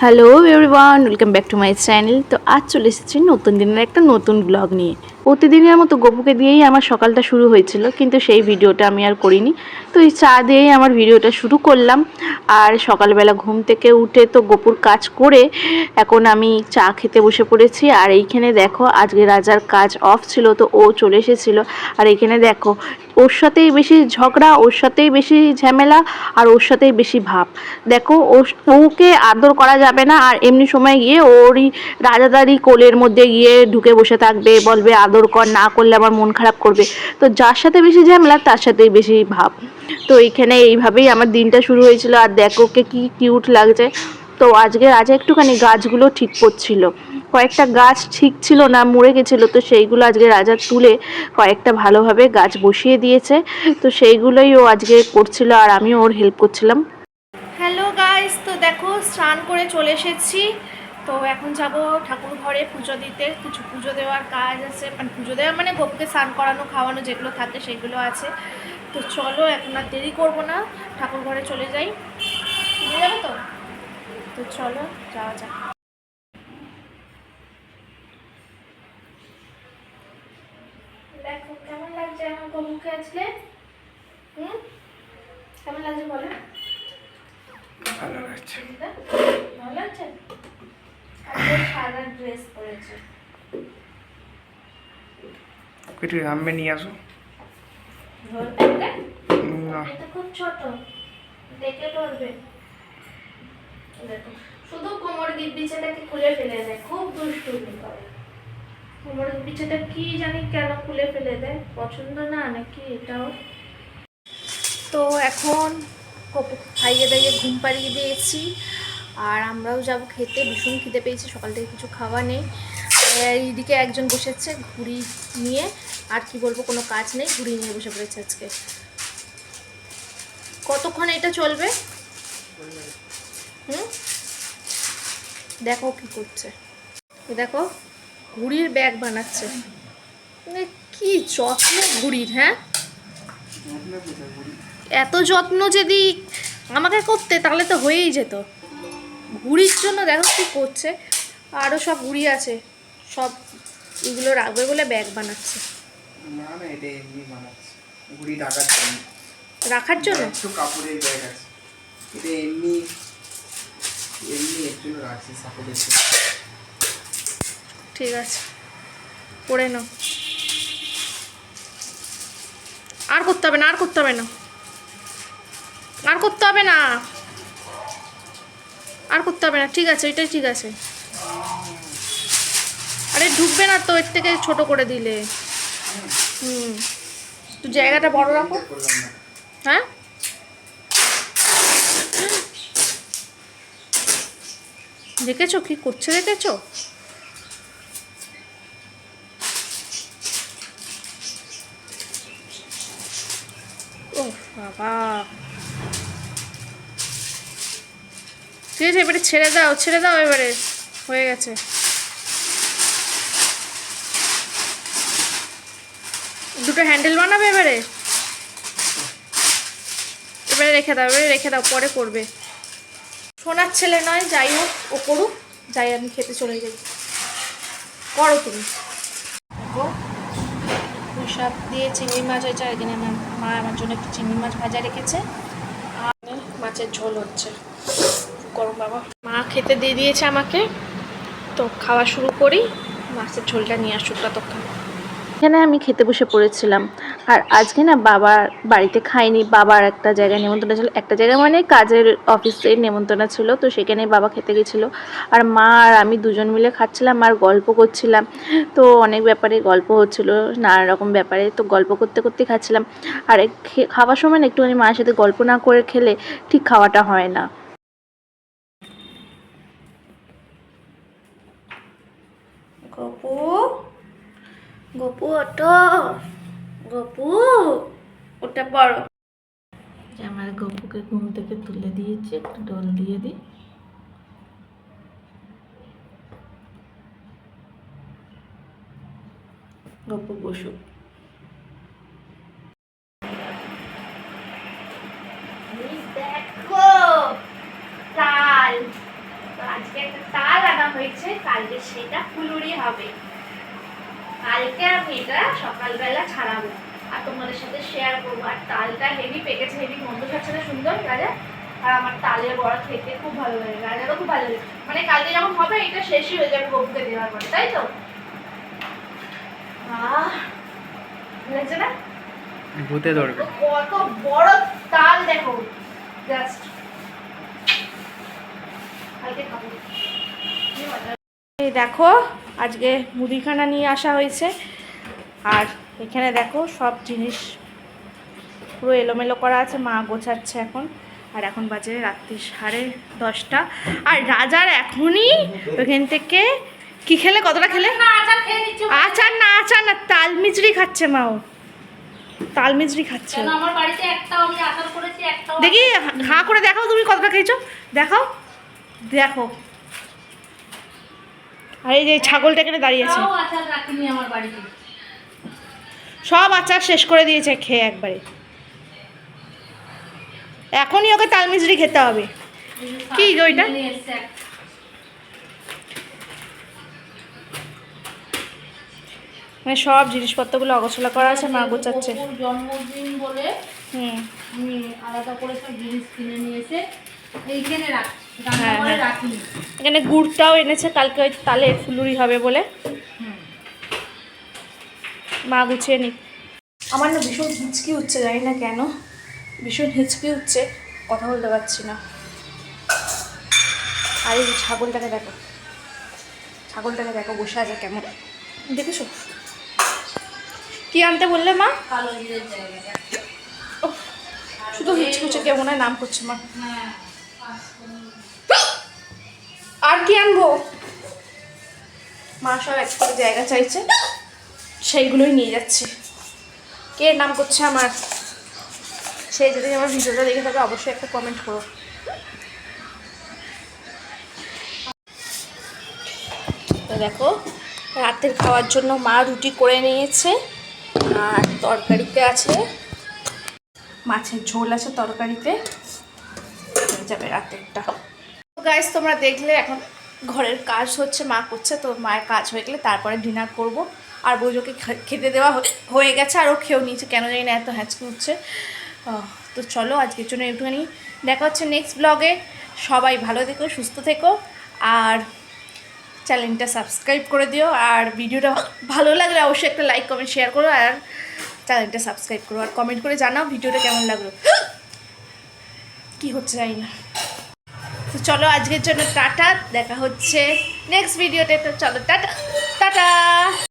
Hello everyone welcome back to my channel তো আজ চলে এসেছি নতুন দিনের একটা নতুন ব্লগ নিয়ে। প্রতিদিনের মতো গপুকে দিয়েই আমার সকালটা শুরু হয়েছিল, কিন্তু সেই ভিডিওটা আমি আর করিনি। তো এই চা দিয়েই আমার ভিডিওটা শুরু করলাম। আর সকালবেলা ঘুম থেকে উঠে তো গপুর কাজ করে এখন আমি চা খেতে বসে পড়েছি। আর এইখানে দেখো, আজকে রাজার কাজ অফ ছিল, তো ও চলে এসেছিল। আর এইখানে দেখো ওর সাথেই বেশি ঝগড়া, ওর সাথেই বেশি ঝামেলা আর ওর সাথেই বেশি ভাব। দেখো ওকে আদর করা যাবে না আর এমনি সময় গিয়ে ওরই রাজাদারি কোলের মধ্যে গিয়ে ঢুকে বসে থাকবে, বলবে, আদর কর, না করলে আমার মন খারাপ করবে। তো যার সাথে বেশি ঝামেলা, তার সাথেই বেশি ভাব। তো এইখানে এইভাবেই আমার দিনটা শুরু হয়েছিল। আর দেখো, ওকে কি কিউট লাগছে। তো আজকে রাজা একটুখানি গাছগুলো ঠিক করছিল। কয়েকটা গাছ ঠিক ছিল না, মরে গেছিল, তো সেইগুলো আজকে রাজা তুলে কয়েকটা ভালোভাবে গাছ বসিয়ে দিয়েছে। তো সেইগুলোই ও আজকে করছিল আর আমিও ওর হেল্প করছিলাম। হ্যালো গাইস তো দেখো স্নান করে চলে এসেছি। তো এখন যাব ঠাকুর ঘরে পুজো দিতে। কিছু পুজো দেওয়ার কাজ আছে। মানে পুজো দেওয়া মানে গোপুকে স্নান করানো, খাওয়ানো যেগুলো থাকে সেগুলো আছে। তো চলো এখন আর দেরি করব না, ঠাকুর ঘরে চলে যাই। বুঝে যাবে তো? তো চলো, যাওয়া যাক দেখো কেমন লাগছে আমার গোপুকে আজকে? হুম? কেমন লাগছে বলো? ভালো লাগছে। ভালো লাগছে? সাদা ড্রেস পরেছে। একটু সামনে নিয়ে আসো। এটা খুব ছোট। দেখে ধরবে। দেখো। শুধু কোমর বিছাটাকে খুলে ফেলে দেয়। খুব দুষ্টুমি করে। কোমর বিছাটা কি জানি কেন খুলে ফেলে দেয়? পছন্দ না নাকি এটাও? তো এখন খাইয়ে দাইয়ে ঘুম পাড়িয়ে দিয়েছি। আর আমরাও যাব খেতে। ভীষণ খিদে পেয়েছি, সকাল থেকে কিছু খাওয়া নেই। এইদিকে একজন বসেছে ঘুড়ি নিয়ে। আর কি বলব, কোনো কাজ নেই, ঘুড়ি নিয়ে বসে পড়েছে আজকে। কতক্ষণ এটা চলবে? হুম? দেখো কি করছে। দেখো ঘুড়ির ব্যাগ বানাচ্ছে। মানে কি যত্ন ঘুড়ির হ্যাঁ? এত যত্ন যদি আমাকে করতে তাহলে তো হয়েই যেত। ঘুড়ির জন্য দেখো কি করছে আরও সব ঘুড়ি আছে সব এগুলো রাখবে বলে ব্যাগ বানাচ্ছে। না না এটা এমনি বানাচ্ছে ঘুড়ি টাকার জন্য। রাখার জন্য? একটু কাপড়ের ব্যাগ আছে। এটা এমনি এমনি একটু রাখছি সাপোর্টের। ঠিক আছে। পড়ে নাও। আর করতে হবে না, আর করতে হবে না। আর করতে হবে না। আর করতে হবে না, ঠিক আছে, এটাই ঠিক আছে। আরে ঢুকবে না তো, এর থেকে ছোট করে দিলে। হুম। একটু জায়গাটা বড় রাখো। হ্যাঁ? দেখেছ কি করছে, দেখেছ? বাবা। ঠিক আছে, এবারে ছেড়ে দাও ছেড়ে দাও এবারে। হয়ে গেছে। দুটো হ্যান্ডেল বানাবে এবারে? এবারে রেখে দাও, এবারে রেখে দাও, পরে করবে। সোনার ছেলে নয়, যাই হোক, ও করুক, যাই, আমি খেতে চলে যাই। করো তুমি। শাক দিয়ে চিংড়ি মাছ হয়েছে, আর এখানে মা আমার জন্য একটু চিংড়ি মাছ ভাজা রেখেছে। আর মাছের ঝোল হচ্ছে। গরম বাবা। মা খেতে দিয়ে দিয়েছে আমাকে। তো খাওয়া শুরু করি। মাছের ঝোলটা নিয়ে আসুক ততক্ষণ। এখানে আমি খেতে বসে পড়েছিলাম। আর আজকে না বাবার বাড়িতে খাইনি বাবার একটা জায়গায় নেমন্তন্ন ছিল, একটা জায়গায় মানে কাজের অফিসে নেমন্তন্ন ছিল, তো সেখানে বাবা খেতে গেছিল। আর মা আর আমি দুজন মিলে খাচ্ছিলাম আর গল্প করছিলাম। তো অনেক ব্যাপারে গল্প হচ্ছিল, নানা রকম ব্যাপারে, তো গল্প করতে করতে খাচ্ছিলাম। আর খাওয়ার সময় না একটুখানি মায়ের সাথে গল্প না করে খেলে ঠিক খাওয়াটা হয় না। গপু গপু ওটো গপু ওটা পড়ো। আমার গপুকে ঘুম থেকে তুলে দিয়েছি একটু ডল দিয়ে দিই। গপু বসুক। দেখো কাল আজকে একটা তাল আনা হয়েছে কালকে সেটা ফুলুরি হবে। কালকে আমি এটা সকালবেলা ছাড়াবো। আর তোমাদের সাথে শেয়ার করব। আর তালটা হেভি পেকেছে হেভি ছাড়ছে না সুন্দর রাজা? আর আমার তালের বড়া খেতে খুব ভালো লাগে রাজারও খুব ভালো লাগে। মানে কালকে যখন হবে এটা শেষই হয়ে যাবে গপুকে দেওয়ার পরে তাই তো? আহ না? ভূতে ধরবে। কত বড় তাল দেখো জাস্ট কালকে খাব। এই দেখো আজকে মুদিখানা নিয়ে আসা হয়েছে। আর এখানে দেখো সব জিনিস পুরো এলোমেলো করা আছে মা গোছাচ্ছে এখন। আর এখন বাজে রাত্রি সাড়ে দশটা। আর রাজার এখনই ওখান থেকে কি খেলে? কতটা খেলে? আচার না আচার না তাল মিচড়ি খাচ্ছে মা ও। তাল খাচ্ছে। দেখি হাঁ করে দেখাও তুমি কতটা খেয়েছো। দেখাও। দেখো আর এই যে ছাগলটা এখানে দাঁড়িয়ে আছে। সব আচার শেষ করে দিয়েছে খেয়ে একবারে। এখনই ওকে তাল মিচড়ি খেতে হবে। কি এক- মানে সব জিনিসপত্রগুলো অগোছলা করা আছে মা গোছাচ্ছে। জন্মদিন বলে হুম। আলাদা করে সব জিনিস কিনে নিয়ে এসে এইখানে রাখছি। হ্যাঁ, হ্যাঁ। এখানে গুড়টাও এনেছে কালকে ওই তালের ফুলুরি হবে বলে। মা গুছিয়ে নি আমার না ভীষণ হিচকি উঠছে জানি না কেন। ভীষণ হিচকি উঠছে কথা বলতে পারছি না। আর এই ছাগলটাকে দেখো। ছাগলটাকে দেখো বসে আছে কেমন। দেখেছ? কি আনতে বললে মা? কালো শুধু হিচকুচে কেমন হয় নাম করছে মা। হ্যাঁ। আর কি আনব? মা সব এক করে জায়গা চাইছে। সেইগুলোই নিয়ে যাচ্ছে। কে নাম করছে আমার? সেই যদি আমার ভিডিওটা দেখে থাকে, অবশ্যই একটা কমেন্ট করো। দেখো, রাতের খাওয়ার জন্য মা রুটি করে নিয়েছে, আর তরকারিতে আছে মাছের ঝোল আছে তরকারিতে। যাবে রাতেরটা গাইস তোমরা দেখলে এখন ঘরের কাজ হচ্ছে, মা করছে, তো মায়ের কাজ হয়ে গেলে তারপরে ডিনার করব। আর বৌজোকে খেতে দেওয়া হয়ে- গেছে, আর ও খেয়েও নিয়েছে, কেন জানি না, এত হ্যাঁচকি উঠছে। তো চলো আজকের জন্য একটুখানি দেখা হচ্ছে নেক্সট ব্লগে সবাই ভালো থেকো, সুস্থ থেকো, আর চ্যানেলটা সাবস্ক্রাইব করে দিও। আর ভিডিওটা ভালো লাগলে অবশ্যই একটা লাইক কমেন্ট শেয়ার করো, আর চ্যানেলটা সাবস্ক্রাইব করো। আর কমেন্ট করে জানাও ভিডিওটা কেমন লাগল। কি হচ্ছে জানি না। তো চলো আজকের জন্য টাটা, দেখা হচ্ছে নেক্সট ভিডিওতে তো চলো টাটা টাটা।